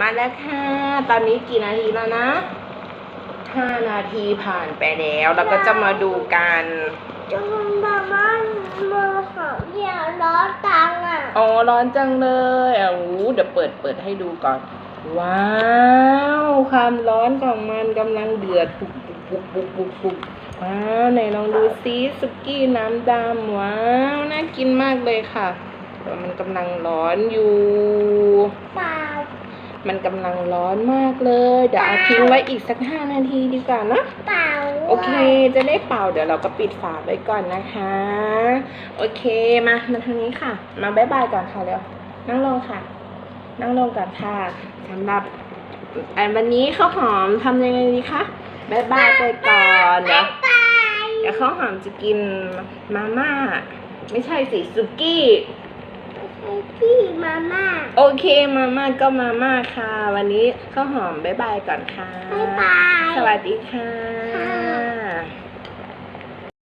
มาแล้วค่ะ ตอนนี้กี่นาทีแล้วนะห้านาทีผ่านไปแล้วแล้วก็จะมาดูกันจนแบบว่ามือของเหี่ยวร้อนตังอะอ๋อร้อนจังเลยอะอู้เดี๋ยวเปิดเปิดให้ดูก่อน ว้าวความร้อนของมันกำลังเดือดปุบปุบปุบปุบปุบปุบว้าวไหนลองดูซิสุกี้น้ำดำว้าวน่ากินมากเลยค่ะแต่มันกำลังร้อนอยู่เปล่า มันกำลังร้อนมากเลย เดี๋ยวเอาทิ้งไว้อีกสักห้านาทีดีกว่านะเปล่าโอเค จะได้เป่าเดี๋ยวเราก็ปิดฝาไว้ก่อนนะคะ โอเคมามาทางนี้ค่ะ มาบายบายก่อนค่ะเร็วนั่งลงค่ะ นั่งลงก่อนค่ะสำหรับอันวันนี้ข้าวหอมทำยังไงดีคะบายบายไปก่อนเดี๋ยวตายเดี๋ยวข้าวหอมจะกินมาม่า ไม่ใช่สิสุกี้ พี่มาม่าโอเคมาม่าก็มาม่าค่ะ วันนี้ข้าวหอมบายบายก่อนค่ะ บ๊ายบาย สวัสดีค่ะ